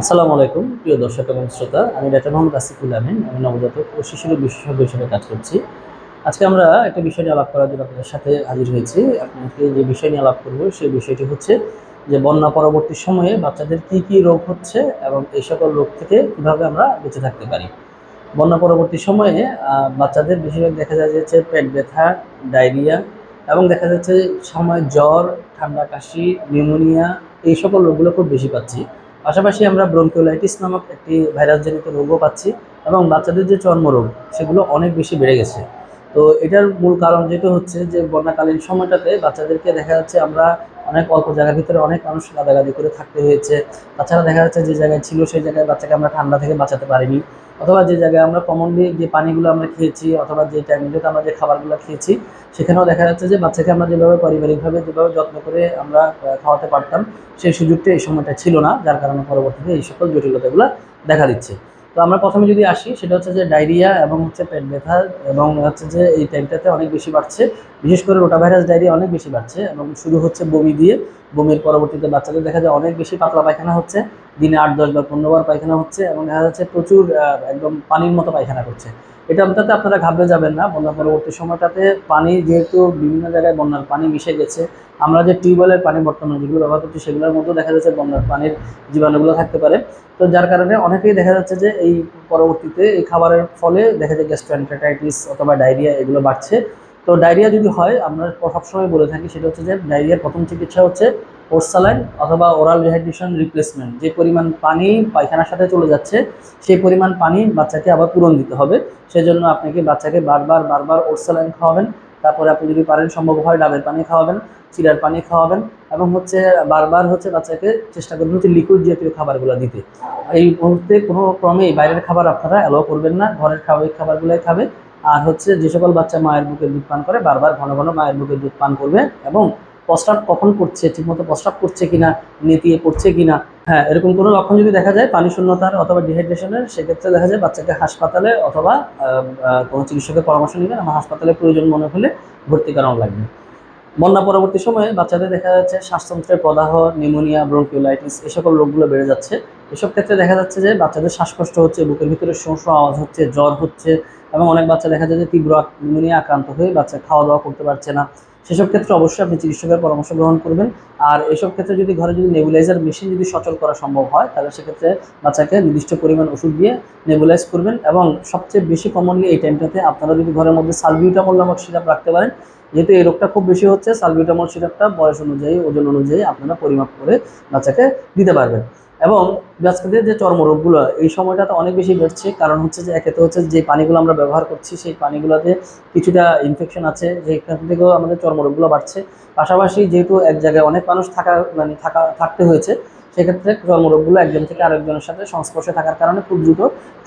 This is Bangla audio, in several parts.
আসসালামু আলাইকুম, প্রিয় দর্শক এবং শ্রোতা। আমি ডাক্তার মোহাম্মদ আসিফুল আমিন, আমি নবজাতক ও শিশুর বিশেষজ্ঞ হিসেবে কাজ করছি। আজকে আমরা একটা বিষয় নিয়ে আলাপ করার জন্য আপনাদের সাথে হাজির হয়েছি। আপনাকে যে বিষয় নিয়ে আলাপ করব, সেই বিষয়টি হচ্ছে যে বন্যা পরবর্তী সময়ে বাচ্চাদের কী কী রোগ হচ্ছে এবং এই সকল রোগ থেকে কীভাবে আমরা বেঁচে থাকতে পারি। বন্যা পরবর্তী সময়ে বাচ্চাদের বেশিরভাগ দেখা যায় যে পেট ব্যথা, ডায়রিয়া এবং দেখা যাচ্ছে সময় জ্বর, ঠান্ডা কাশি, নিউমোনিয়া, এই সকল রোগগুলো খুব বেশি পাচ্ছি। পাশাপাশি আমরা ব্রঙ্কিওলাইটিস নামক একটি ভাইরাসজনিত রোগও পাচ্ছি এবং বাচ্চাদের যে চর্মরোগ, সেগুলো অনেক বেশি বেড়ে গেছে। তো এটার মূল কারণ যেটা হচ্ছে যে, বন্যাকালীন সময়টাতে বাচ্চাদেরকে দেখা যাচ্ছে আমরা অনেক অল্প জায়গার ভিতরে অনেক মানুষ গাদাগাদি করে থাকতে হয়েছে। তাছাড়া দেখা যাচ্ছে যে জায়গায় ছিল, সেই জায়গায় বাচ্চাকে আমরা ঠান্ডা থেকে বাঁচাতে পারিনি। অথবা যে জায়গায় আমরা কমনলি যে পানিগুলো আমরা খেয়েছি, অথবা যে টাইমগুলোতে আমরা যে খাবারগুলো খেয়েছি, সেখানেও দেখা যাচ্ছে যে বাচ্চাকে আমরা যেভাবে পারিবারিকভাবে, যেভাবে যত্ন করে আমরা খাওয়াতে পারতাম, সেই সুযোগটা এই সময়টা ছিল না, যার কারণে পরবর্তীতে এই সকল জটিলতাগুলো দেখা দিচ্ছে। তো আমরা প্রথমে যদি আসি, সেটা হচ্ছে যে ডায়রিয়া এবং হচ্ছে পেট ব্যথা এবং হচ্ছে যে এই টাইমটাতে অনেক বেশি বাড়ছে। বিশেষ করে রোটা ভাইরাস ডায়রিয়া অনেক বেশি বাড়ছে এবং শুরু হচ্ছে বমি দিয়ে। বমির পরবর্তীতে বাচ্চাদের দেখা যায় অনেক বেশি পাতলা পায়খানা হচ্ছে। দিনে আট, দশ বার, পনেরো বার পায়খানা হচ্ছে এবং দেখা যাচ্ছে প্রচুর একদম পানির মতো পায়খানা করছে। এটা অন্তত আপনারা ঘাবড়ে যাবেন না বন্যা পরবর্তী সময়টাতে পানি যেহেতু বিভিন্ন জায়গায় বন্যার পানি মিশে গেছে, আমরা যে টিউবওয়েলের পানি বর্তমানে যেগুলো ব্যবহার করছি সেগুলোর মধ্যেও দেখা যাচ্ছে বন্যার পানির জীবাণুগুলো থাকতে পারে। তো যার কারণে অনেকেই দেখা যাচ্ছে যে এই পরবর্তীতে এই খাবারের ফলে দেখা যায় গ্যাস্ট্রোএন্টারাইটিস অথবা ডায়রিয়া এগুলো বাড়ছে। তো ডায়রিয়া যদি হয়, আমরা সবসময় বলে থাকি সেটা হচ্ছে যে ডায়রিয়ার প্রথম চিকিৎসা হচ্ছে ওরসালাইন অথবা ওরাল রিহাইড্রেশন রিপ্লেসমেন্ট। যে পরিমাণ পানি পায়খানার সাথে চলে যাচ্ছে, সেই পরিমাণ পানি বাচ্চাকে আবার পূরণ দিতে হবে। সেজন্য আপনাকে বাচ্চাকে বারবার বারবার ওরসালাইন খাওয়াবেন। তারপরে আপনি যদি পারেন, সম্ভব হয় ডাবের পানি খাওয়াবেন, চিরার পানি খাওয়াবেন এবং হচ্ছে বারবার হচ্ছে বাচ্চাকে চেষ্টা করবেন হচ্ছে লিকুইড জাতীয় খাবারগুলো দিতে। এই মুহূর্তে কোনো ক্রমেই বাইরের খাবার আপনারা অ্যালাউ করবেন না। ঘরের স্বাভাবিক খাবারগুলোই খাবে। আর হচ্ছে যে সকল বাচ্চা মায়ের বুকে দুধ পান করে, বারবার ঘন ঘন মায়ের বুকে দুধ পান করবে এবং প্রস্রাব কখন করছে, ঠিকমতো প্রস্রাব করছে কিনা, নেতিয়ে পড়ছে কিনা হ্যাঁ এরকম কোনো লক্ষণ যদি দেখা যায় পানি শূন্যতার অথবা ডিহাইড্রেশনের সেক্ষেত্রে দেখা যায় বাচ্চাকে হাসপাতালে অথবা কোনো চিকিৎসকের পরামর্শ নেবেন এবং হাসপাতালে প্রয়োজন মনে হলে ভর্তি করানো লাগবে। বন্যা পরবর্তী সময়ে বাচ্চাদের দেখা যাচ্ছে শ্বাসতন্ত্রের প্রদাহ নিউমোনিয়া ব্রঙ্কিওলাইটিস এই সকল রোগগুলো বেড়ে যাচ্ছে। এসব ক্ষেত্রে দেখা যাচ্ছে যে বাচ্চাদের শ্বাসকষ্ট হচ্ছে, বুকের ভিতরে শো আওয়াজ হচ্ছে, জ্বর হচ্ছে এবং অনেক বাচ্চা দেখা যায় যে তীব্র নিউমোনিয়া আক্রান্ত হয়ে বাচ্চা খাওয়া দাওয়া করতে পারছে না। সেসব ক্ষেত্রে অবশ্যই আপনি চিকিৎসকের পরামর্শ গ্রহণ করবেন। আর এসব ক্ষেত্রে যদি ঘরে যদি নেবুলাইজার মেশিন যদি সচল করা সম্ভব হয়, তাহলে সেক্ষেত্রে বাচ্চাকে নির্দিষ্ট পরিমাণ ওষুধ দিয়ে নেবুলাইজ করবেন এবং সবচেয়ে বেশি কমনলি এই টাইমটাতে আপনারা যদি ঘরের মধ্যে সালবিউটামল নামক সিরাপ রাখতে পারেন, যেহেতু এই রোগটা খুব বেশি হচ্ছে সালবিউটামল সিরাপটা বয়স অনুযায়ী, ওজন অনুযায়ী আপনারা পরিমাপ করে বাচ্চাকে দিতে পারবেন। এবং বাচ্চাদের যে চর্মরোগগুলো, এই সময়টাতে অনেক বেশি বেড়ছে কারণ হচ্ছে যে একে তো হচ্ছে যে পানিগুলো আমরা ব্যবহার করছি, সেই পানিগুলোতে কিছুটা ইনফেকশন আছে। যেখান থেকেও আমাদের চর্মরোগগুলো বাড়ছে। পাশাপাশি যেহেতু এক জায়গায় অনেক মানুষ থাকা মানে থাকা, থাকতে হয়েছে, সেক্ষেত্রে চর্মরোগগুলো একজন থেকে আরেকজনের সাথে সংস্পর্শে থাকার কারণে খুব দ্রুত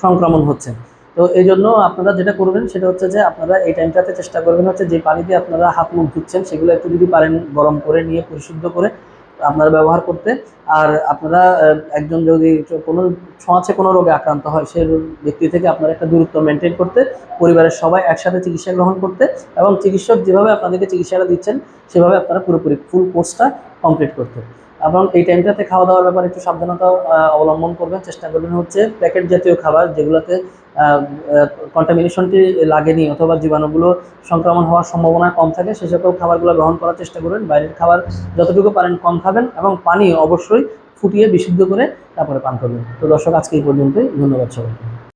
সংক্রমণ হচ্ছে। তো এই জন্য আপনারা যেটা করবেন, সেটা হচ্ছে যে, আপনারা এই টাইমটাতে চেষ্টা করবেন হচ্ছে যে, পানি দিয়ে আপনারা হাত মুখ ধুচ্ছেন, সেগুলো একটু যদি পারেন গরম করে, নিয়ে পরিশুদ্ধ করে আপনারা ব্যবহার করতে, আর আপনারা একজন যদি কোনো ছোঁয়াচে কোনো রোগে আক্রান্ত হয় সেই ব্যক্তি থেকে আপনারা একটা দূরত্ব মেনটেন করতে, পরিবারের সবাই একসাথে চিকিৎসা গ্রহণ করতে এবং চিকিৎসক যেভাবে আপনাদেরকে চিকিৎসাটা দিচ্ছেন, সেভাবে আপনারা পুরোপুরি ফুল কোর্সটা কমপ্লিট করতে। এবং এই টাইমটাতে খাওয়া দাওয়ার ব্যাপারে একটু সাবধানতা অবলম্বন করবেন। চেষ্টা করবেন হচ্ছে প্যাকেট জাতীয় খাবার যেগুলোতে কন্টামিনেশনটি লাগেনি অথবা জীবাণুগুলো সংক্রমণ হওয়ার সম্ভাবনা কম থাকে, সে সকল খাবারগুলো গ্রহণ করার চেষ্টা করবেন বাইরের খাবার যতটুকু পারেন কম খাবেন এবং পানি অবশ্যই ফুটিয়ে বিশুদ্ধ করে তারপরে পান করবেন। তো দর্শক, আজকে এই পর্যন্তই। ধন্যবাদ সবাইকে।